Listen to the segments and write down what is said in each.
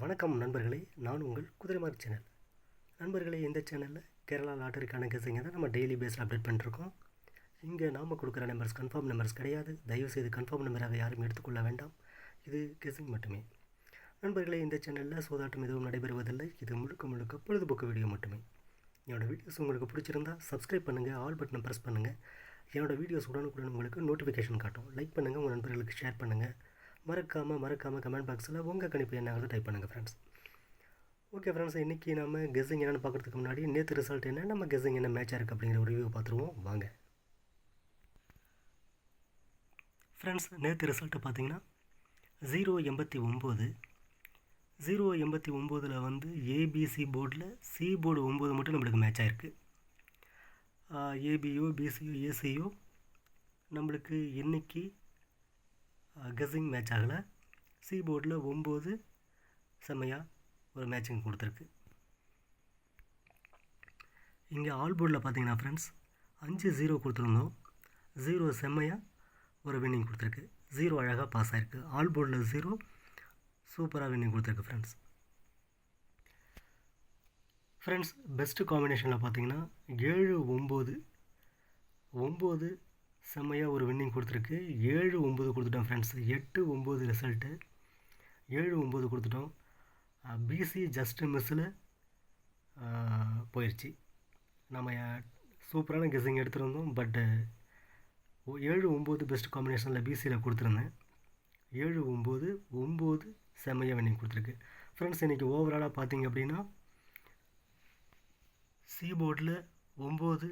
வணக்கம் நண்பர்களே நான் உங்கள் குதிரைமார்க் சேனல். நண்பர்களே இந்த சேனலில் கேரளா லாட்டரிக்கான கெஸிங்கை தான் நம்ம டெய்லி பேஸில் அப்டேட் பண்ணிருக்கோம். இங்கே நாம் கொடுக்குற நம்பர்ஸ் கன்ஃபார்ம் நம்பர்ஸ் கிடையாது. தயவுசெய்து கன்ஃபார்ம் நம்பராக யாரும் எடுத்துக்கொள்ள வேண்டாம். இது கெஸிங் மட்டுமே. நண்பர்களே இந்த சேனலில் சூதாட்டம் எதுவும் நடைபெறுவதில்லை. இது முழுக்க முழுக்க பொழுதுபோக்கு வீடியோ மட்டுமே. என்னோடய வீடியோஸ் உங்களுக்கு பிடிச்சிருந்தா சப்ஸ்கிரைப் பண்ணுங்கள் ஆல் பட்டனை ப்ரெஸ் பண்ணுங்கள் என்னோடய வீடியோஸ் உடனுக்குடன் உங்களுக்கு நோட்டிஃபிகேஷன் காட்டும். லைக் பண்ணுங்கள் உங்கள் நண்பர்களுக்கு ஷேர் பண்ணுங்கள் மறக்காமல் மறக்காமல் கமெண்ட் பாக்ஸில் உங்கள் கணிப்பு என்னங்கிறத டைப் பண்ணுங்கள் ஃப்ரெண்ட்ஸ் ஓகே ஃப்ரெண்ட்ஸ் இன்றைக்கி நம்ம கெஸ்ஸிங் என்னென்னு பார்க்குறதுக்கு முன்னாடி நேற்று ரிசல்ட் என்ன நம்ம கெஸ்ஸிங் என்ன மேட்சாக இருக்குது அப்படிங்கிற ஒரு ரிவ்யூ பார்த்துருவோம் வாங்க. ஃப்ரெண்ட்ஸ் நேற்று ரிசல்ட்டு பார்த்தீங்கன்னா ஜீரோ எண்பத்தி ஒம்பது. ஜீரோ எண்பத்தி ஒம்போதில் வந்து ஏபிசி போர்டில் சி போர்டு ஒம்பது மட்டும் நம்மளுக்கு மேட்ச் ஆகிருக்கு ஏபியோ பிசியோ ஏசியோ நம்மளுக்கு இன்றைக்கி கெஸ்ஸிங் மேட்ச் ஆகலை சி போர்டில் ஒம்பது செம்மையாக ஒரு மேட்சிங் கொடுத்துருக்கு. இங்கே ஆல் போர்டில் பார்த்தீங்கன்னா ஃப்ரெண்ட்ஸ் அஞ்சு ஜீரோ கொடுத்துருந்தோம். ஜீரோ செம்மையாக ஒரு வின்னிங் கொடுத்துருக்கு. ஜீரோ அழகாக பாஸ் ஆகிருக்கு ஆல் போர்டில் ஜீரோ சூப்பராக வின்னிங் கொடுத்துருக்கு ஃப்ரெண்ட்ஸ் ஃப்ரெண்ட்ஸ் பெஸ்ட்டு காம்பினேஷனில் பார்த்தீங்கன்னா ஏழு ஒம்பது ஒம்பது செம்மையாக ஒரு வின்னிங் கொடுத்துருக்கு. ஏழு ஒம்பது கொடுத்துட்டோம் ஃப்ரெண்ட்ஸ் எட்டு ஒம்பது ரிசல்ட்டு ஏழு ஒம்பது கொடுத்துட்டோம். பிசி ஜஸ்ட்டு மிஸ்ஸில் போயிடுச்சு நம்ம சூப்பரான கெஸ்ஸிங் எடுத்துருந்தோம். பட்டு ஏழு ஒம்பது பெஸ்ட் காம்பினேஷனில் பிசியில் கொடுத்துருந்தேன். ஏழு ஒம்பது ஒம்பது செம்மையாக வின்னிங் கொடுத்துருக்கு. ஃப்ரெண்ட்ஸ் இன்றைக்கி ஓவராலாக பார்த்தீங்க அப்படின்னா சி போர்டில் ஒம்பது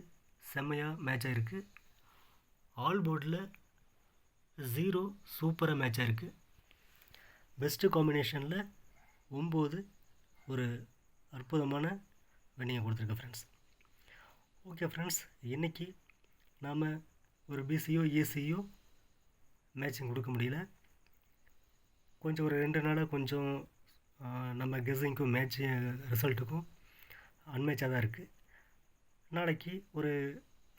செம்மையாக மேட்ச் ஆகிருக்கு ஆல் போர்டில் ஜீரோ சூப்பராக மேட்சாக இருக்குது பெஸ்ட்டு காம்பினேஷனில் ஒம்பது ஒரு அற்புதமான வின்னிங்கை கொடுத்துருக்கேன் ஃப்ரெண்ட்ஸ் ஓகே ஃப்ரெண்ட்ஸ் இன்றைக்கி நாம் ஒரு பிசியோ ஏசியோ மேட்சிங் கொடுக்க முடியல. கொஞ்சம் ஒரு ரெண்டு நாளாக கொஞ்சம் நம்ம கெஸிங்க்கும் மேட்ச் ரிசல்ட்டுக்கும் அன்மேட்சாக தான் இருக்குது நாளைக்கு ஒரு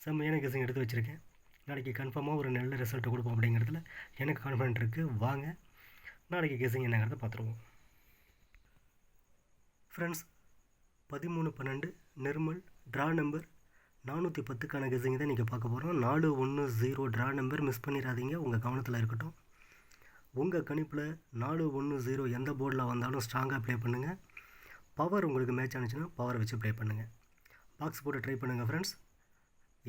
செம்மையான கெஸிங் எடுத்து வச்சுருக்கேன். நாளைக்கு கன்ஃபார்மாக ஒரு நல்ல ரிசல்ட்டை கொடுப்போம் அப்படிங்கிறதுல எனக்கு கான்ஃபிடென்ட் இருக்குது வாங்க நாளைக்கு கெஸிங் என்னங்கிறத பார்த்துருவோம். ஃப்ரெண்ட்ஸ் பதிமூணு பன்னெண்டு நிர்மல் ட்ரா நம்பர் நானூற்றி பத்துக்கான கெஸிங் தான் நீங்கள் பார்க்க போகிறோம் நாலு ஒன்று ஜீரோ ட்ரா நம்பர் மிஸ் பண்ணிடாதீங்க. உங்கள் கவனத்தில் இருக்கட்டும். உங்கள் கணிப்பில் நாலு ஒன்று ஜீரோ எந்த போர்டில் வந்தாலும் ஸ்ட்ராங்காக ப்ளே பண்ணுங்கள் பவர் உங்களுக்கு மேட்ச் ஆனிச்சுன்னா பவரை வச்சு ப்ளே பண்ணுங்கள் பாக்ஸ் போட்டு ட்ரை பண்ணுங்கள் ஃப்ரெண்ட்ஸ்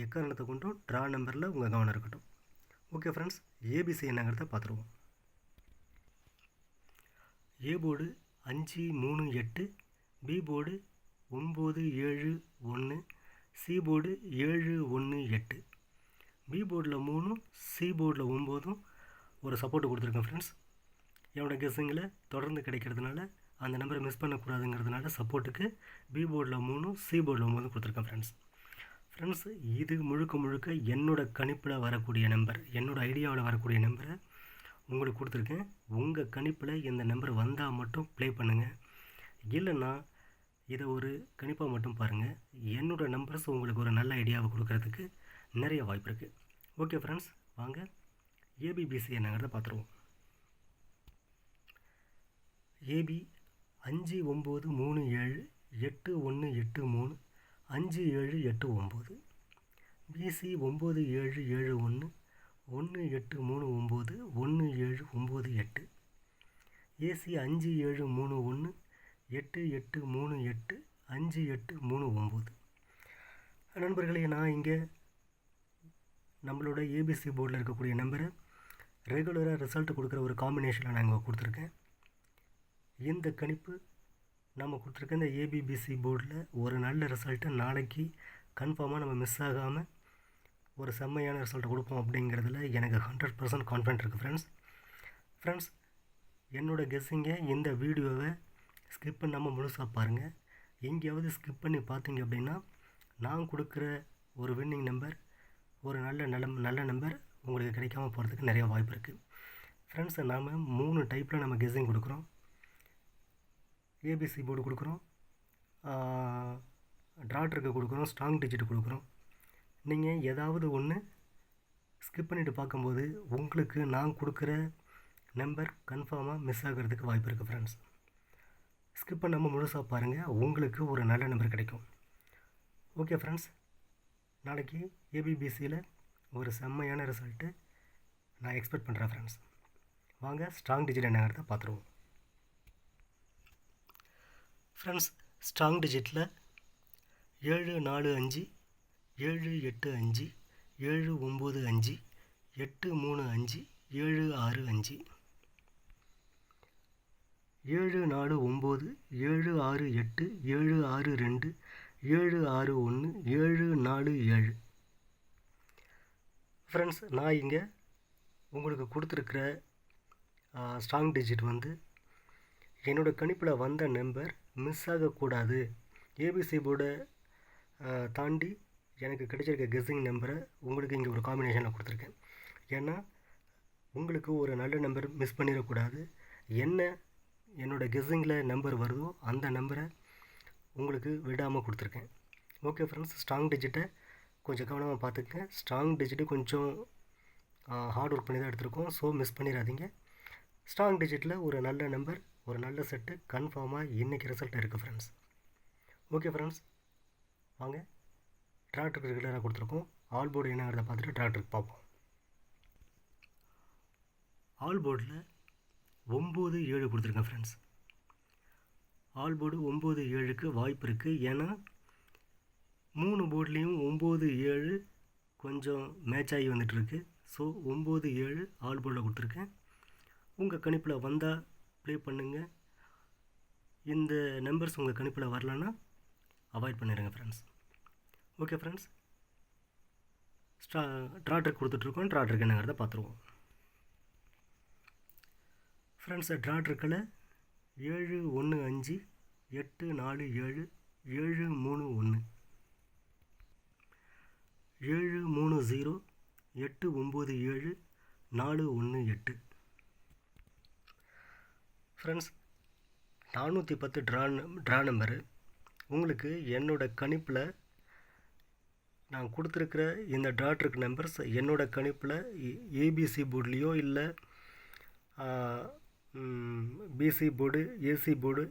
எக்காரணத்தை கொண்டும் ட்ரா நம்பரில் உங்கள் கவனம் இருக்கட்டும். ஓகே ஃப்ரெண்ட்ஸ் ஏபிசி என்னங்கிறத பார்த்துருவோம். ஏ போர்டு அஞ்சு மூணு எட்டு பி போர்டு ஒம்பது ஏழு ஒன்று சி போர்டு ஏழு ஒன்று எட்டு. பி போர்டில் மூணும் சி போர்டில் ஒம்போதும் ஒரு சப்போர்ட் கொடுத்துருக்கேன் ஃப்ரெண்ட்ஸ் என்னோடய கெஸ்ஸுங்களை தொடர்ந்து கிடைக்கிறதுனால அந்த நம்பரை மிஸ் பண்ணக்கூடாதுங்கிறதுனால சப்போர்ட்டுக்கு பி போர்டில் மூணும் சி போர்டில் ஒம்போதும் கொடுத்துருக்கேன் ஃப்ரெண்ட்ஸ் ஃப்ரெண்ட்ஸ் இது முழுக்க முழுக்க என்னோடய கணிப்பில் வரக்கூடிய நம்பர் என்னோடய ஐடியாவில் வரக்கூடிய நம்பரை உங்களுக்கு கொடுத்துருக்கேன். உங்கள் கணிப்பில் இந்த நம்பர் வந்தால் மட்டும் ப்ளே பண்ணுங்கள் இல்லைன்னா இதை ஒரு கணிப்பாக மட்டும் பாருங்கள் என்னோடய நம்பர்ஸ் உங்களுக்கு ஒரு நல்ல ஐடியாவை கொடுக்கறதுக்கு நிறைய வாய்ப்பு இருக்குது ஓகே ஃப்ரெண்ட்ஸ் வாங்க. ஏபிபிசி என்னங்கிறத பார்த்துருவோம். ஏபி அஞ்சு ஒம்பது மூணு ஏழு எட்டு ஒன்று எட்டு மூணு அஞ்சு ஏழு எட்டு ஒம்பது பிசி ஒம்பது ஏழு ஏழு ஒன்று ஒன்று எட்டு மூணு ஒம்பது ஒன்று ஏழு ஒம்பது எட்டு ஏசி அஞ்சு ஏழு மூணு ஒன்று எட்டு எட்டு மூணு எட்டு அஞ்சு எட்டு மூணு ஒம்பது. நண்பர்களே நான் இங்கே நம்மளோட ஏபிசி போர்டில் இருக்கக்கூடிய நம்பரை ரெகுலராக ரிசல்ட் கொடுக்குற ஒரு காம்பினேஷனில் நான் இங்கே கொடுத்துருக்கேன். இந்த கணிப்பு நம்ம கொடுத்துருக்க இந்த ஏபிபிசி போர்டில் ஒரு நல்ல ரிசல்ட்டை நாளைக்கு கன்ஃபார்மாக நம்ம மிஸ் ஆகாமல் ஒரு செம்மையான ரிசல்ட்டை கொடுப்போம் அப்படிங்கிறதுல எனக்கு ஹண்ட்ரட் பர்சன்ட் கான்ஃபிடென்ட் இருக்குது ஃப்ரெண்ட்ஸ் ஃப்ரெண்ட்ஸ் என்னோடய கெஸ்ஸிங்கை இந்த வீடியோவை ஸ்கிப் பண்ணாமல் முழுசாக பாருங்கள் எங்கேயாவது ஸ்கிப் பண்ணி பார்த்தீங்க அப்படின்னா நான் கொடுக்குற ஒரு வின்னிங் நம்பர் ஒரு நல்ல நல்ல நல்ல நம்பர் உங்களுக்கு கிடைக்காம போகிறதுக்கு நிறைய வாய்ப்பு இருக்குது ஃப்ரெண்ட்ஸ் நாம் மூணு டைப்பில் நம்ம கெஸ்ஸிங் கொடுக்குறோம். ஏபிசி போர்டு கொடுக்குறோம். ட்ராட்ருக்கு கொடுக்குறோம் ஸ்ட்ராங் டிஜிட் கொடுக்குறோம். நீங்கள் ஏதாவது ஒன்று ஸ்கிப் பண்ணிவிட்டு பார்க்கும்போது உங்களுக்கு நான் கொடுக்குற நம்பர் கன்ஃபார்மாக மிஸ் ஆகிறதுக்கு வாய்ப்பு இருக்குது ஃப்ரெண்ட்ஸ் ஸ்கிப் பண்ணாமல் முழுசாக பாருங்கள் உங்களுக்கு ஒரு நல்ல நம்பர் கிடைக்கும். ஓகே ஃப்ரெண்ட்ஸ் நாளைக்கு ஏபிபிசியில் ஒரு செம்மையான ரிசல்ட்டு நான் எக்ஸ்பெக்ட் பண்ணுறேன் ஃப்ரெண்ட்ஸ் வாங்க ஸ்ட்ராங் டிஜிட் என்னங்கிறத பார்த்துருவோம். ஃப்ரெண்ட்ஸ் ஸ்ட்ராங் டிஜிட்டில் ஏழு நாலு அஞ்சு ஏழு எட்டு அஞ்சு ஏழு ஒம்பது அஞ்சு எட்டு மூணு அஞ்சு ஏழு ஆறு அஞ்சு. ஏழு நாலு ஒம்பது ஏழு ஆறு எட்டு ஏழு ஆறு ரெண்டு ஏழு ஆறு ஒன்று ஏழு நாலு ஏழு. ஃப்ரெண்ட்ஸ் நான் இங்கே உங்களுக்கு கொடுத்துருக்குற ஸ்ட்ராங் டிஜிட் வந்து என்னோடய கணிப்பில் வந்த நம்பர் மிஸ் ஆகக்கூடாது. ஏபிசி போர்டை தாண்டி எனக்கு கிடைச்சிருக்க கெஸ்ஸிங் நம்பரை உங்களுக்கு இங்கே ஒரு காம்பினேஷனில் கொடுத்துருக்கேன். ஏன்னா உங்களுக்கு ஒரு நல்ல நம்பர் மிஸ் பண்ணிடக்கூடாது. என்ன என்னோடய கெஸ்ஸிங்கில் நம்பர் வருதோ அந்த நம்பரை உங்களுக்கு விடாமல் கொடுத்துருக்கேன். ஓகே ஃப்ரெண்ட்ஸ் ஸ்ட்ராங் டிஜிட்டை கொஞ்சம் கவனமாக பார்த்துக்கங்க. ஸ்ட்ராங் டிஜிட்டு கொஞ்சம் ஹார்ட் ஒர்க் பண்ணி தான் எடுத்திருக்கோம். ஸோ மிஸ் பண்ணிடாதீங்க. ஸ்ட்ராங் டிஜிட்டில் ஒரு நல்ல நம்பர் ஒரு நல்ல செட்டு கன்ஃபார்மாக இன்றைக்கி ரிசல்ட் இருக்குது ஃப்ரெண்ட்ஸ் ஓகே ஃப்ரெண்ட்ஸ் வாங்க. டிராக்டருக்கு ரெகுலராக கொடுத்துருக்கோம். ஆல் போர்டு என்னங்கிறத பார்த்துட்டு டிராக்டருக்கு பார்ப்போம். ஆல் போர்டில் ஒம்பது ஏழு கொடுத்துருக்கேன் ஃப்ரெண்ட்ஸ் ஆல் போர்டு ஒம்பது ஏழுக்கு வாய்ப்பு இருக்குது ஏன்னா மூணு போர்ட்லேயும் ஒம்பது ஏழு கொஞ்சம் மேட்ச் ஆகி வந்துட்டுருக்கு ஸோ ஒம்பது ஏழு ஆல் போர்டில் கொடுத்துருக்கேன். உங்கள் கணிப்பில் வந்தால் ப்ளே பண்ணுங்கள் இந்த நம்பர்ஸ் உங்கள் கணிப்பில் வரலன்னா அவாய்ட் பண்ணிடுங்க ஃப்ரெண்ட்ஸ் ஓகே ஃப்ரெண்ட்ஸ் ஸ்ட்ரா ட்ராட்ருக்கு கொடுத்துட்ருக்கோம். ட்ராட்ருக்கு என்னங்கிறத பார்த்துருவோம். ஃப்ரெண்ட்ஸ் ட்ராட்ருக்கில் ஏழு ஒன்று அஞ்சு எட்டு நாலு ஏழு ஏழு மூணு ஒன்று ஏழு மூணு ஜீரோ எட்டு ஒம்பது ஏழு நாலு ஒன்று எட்டு. ஃப்ரெண்ட்ஸ் நானூற்றி பத்து ட்ரா ட்ரா நம்பரு உங்களுக்கு என்னோடய கணிப்பில் நான் கொடுத்துருக்குற இந்த டாட்ருக்கு நம்பர்ஸ் என்னோடய கணிப்பில் ஏபிசி போர்டுலேயோ இல்லை பிசி போர்டு ஏசி போர்டு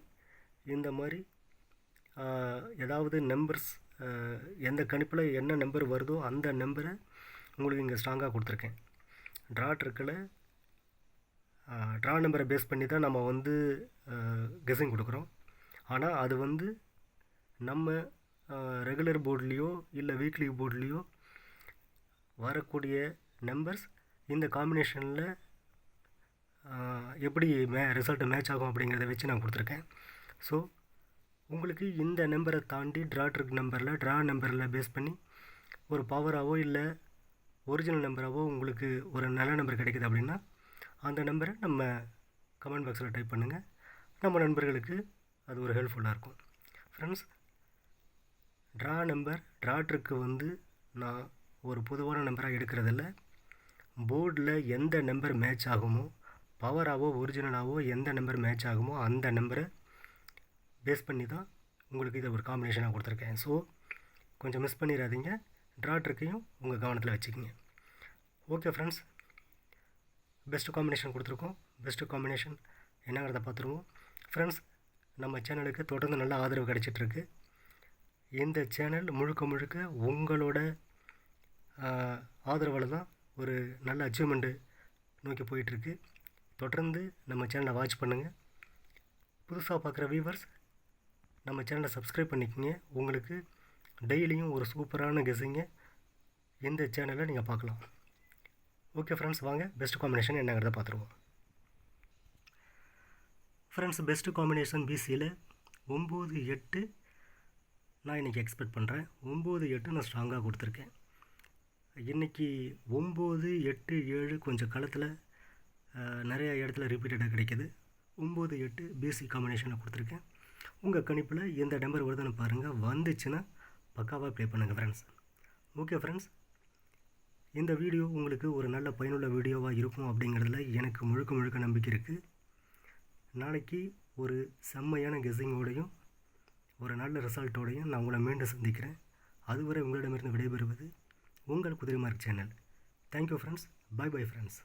இந்த மாதிரி ஏதாவது நம்பர்ஸ் எந்த கணிப்பில் என்ன நம்பர் வருதோ அந்த நம்பரை உங்களுக்கு இங்கே ஸ்ட்ராங்காக கொடுத்துருக்கேன். ட்ராட்ருக்கில் ட்ரா நம்பரை பேஸ் பண்ணி தான் நம்ம வந்து கெஸிங் கொடுக்குறோம். ஆனால் அது வந்து நம்ம ரெகுலர் போர்ட்லேயோ இல்லை வீக்லி போர்ட்லேயோ வரக்கூடிய நம்பர்ஸ் இந்த காம்பினேஷனில் எப்படி மே ரிசல்ட்டு மேட்ச் ஆகும் அப்படிங்கிறத வச்சு நான் கொடுத்துருக்கேன். ஸோ உங்களுக்கு இந்த நம்பரை தாண்டி ட்ராட்ரிக் நம்பரில் ட்ரா நம்பரில் பேஸ் பண்ணி ஒரு பவராகவோ இல்லை ஒரிஜினல் நம்பராகவோ உங்களுக்கு ஒரு நல்ல நம்பர் கிடைக்குது அப்படின்னா அந்த நம்பரை நம்ம கமெண்ட் பாக்ஸில் டைப் பண்ணுங்கள் நம்ம நண்பர்களுக்கு அது ஒரு ஹெல்ப்ஃபுல்லாக இருக்கும். ஃப்ரெண்ட்ஸ் ட்ரா நம்பர் ட்ராட்ருக்கு வந்து நான் ஒரு பொதுவான நம்பராக எடுக்கிறதில்ல. போர்டில் எந்த நம்பர் மேட்ச் ஆகுமோ பவராகவோ ஒரிஜினலாகவோ எந்த நம்பர் மேட்ச் ஆகுமோ அந்த நம்பரை பேஸ் பண்ணி தான் உங்களுக்கு இதை ஒரு காம்பினேஷனாக கொடுத்துருக்கேன். ஸோ கொஞ்சம் மிஸ் பண்ணிடாதீங்க. ட்ராட்ருக்கையும் உங்கள் கவனத்தில் வச்சுக்கிங்க. ஓகே ஃப்ரெண்ட்ஸ் பெஸ்ட்டு காம்பினேஷன் கொடுத்துருக்கோம். பெஸ்ட்டு காம்பினேஷன் என்னங்கிறத பார்த்துருவோம். ஃப்ரெண்ட்ஸ் நம்ம சேனலுக்கு தொடர்ந்து நல்ல ஆதரவு கிடச்சிட்ருக்கு. இந்த சேனல் முழுக்க முழுக்க உங்களோட ஆதரவால் தான் ஒரு நல்ல அச்சீவ்மெண்ட்டு நோக்கி போயிட்டுருக்கு தொடர்ந்து நம்ம சேனலை வாட்ச் பண்ணுங்கள் புதுசாக பார்க்குற வியூவர்ஸ் நம்ம சேனலை சப்ஸ்கிரைப் பண்ணிக்கோங்க. உங்களுக்கு டெய்லியும் ஒரு சூப்பரான கெஸிங்க இந்த சேனலில் நீங்கள் பார்க்கலாம். ஓகே ஃப்ரெண்ட்ஸ் வாங்க. பெஸ்ட் காம்பினேஷன் என்னங்கிறத பார்த்துருவோம். ஃப்ரெண்ட்ஸ் பெஸ்ட்டு காம்பினேஷன் பிசியில் ஒம்பது எட்டு நான் இன்றைக்கி எக்ஸ்பெக்ட் பண்ணுறேன் ஒம்பது எட்டு நான் ஸ்ட்ராங்காக கொடுத்துருக்கேன். இன்றைக்கி ஒம்பது எட்டு ஏழு கொஞ்சம் களத்தில் நிறைய இடத்துல ரிப்பீட்டடாக கிடைக்கிது. ஒம்பது எட்டு பிசி காம்பினேஷனில் கொடுத்துருக்கேன். உங்கள் கணிப்பில் எந்த நம்பர் வருதுன்னு பாருங்கள் வந்துச்சுன்னா பக்காவாக ப்ளே பண்ணுங்கள் ஃப்ரெண்ட்ஸ் ஓகே ஃப்ரெண்ட்ஸ் இந்த வீடியோ உங்களுக்கு ஒரு நல்ல பயனுள்ள வீடியோவாக இருக்கும் அப்படிங்கிறதுல எனக்கு முழுக்க முழுக்க நம்பிக்கை இருக்குது நாளைக்கு ஒரு செம்மையான கெஸ்ஸிங்கோடையும் ஒரு நல்ல ரிசல்ட்டோடையும் நான் உங்களை மீண்டும் சந்திக்கிறேன். அதுவரை உங்களிடமிருந்து விடைபெறுவது உங்கள் குதிரைமார்க் channel. Thank you friends bye bye friends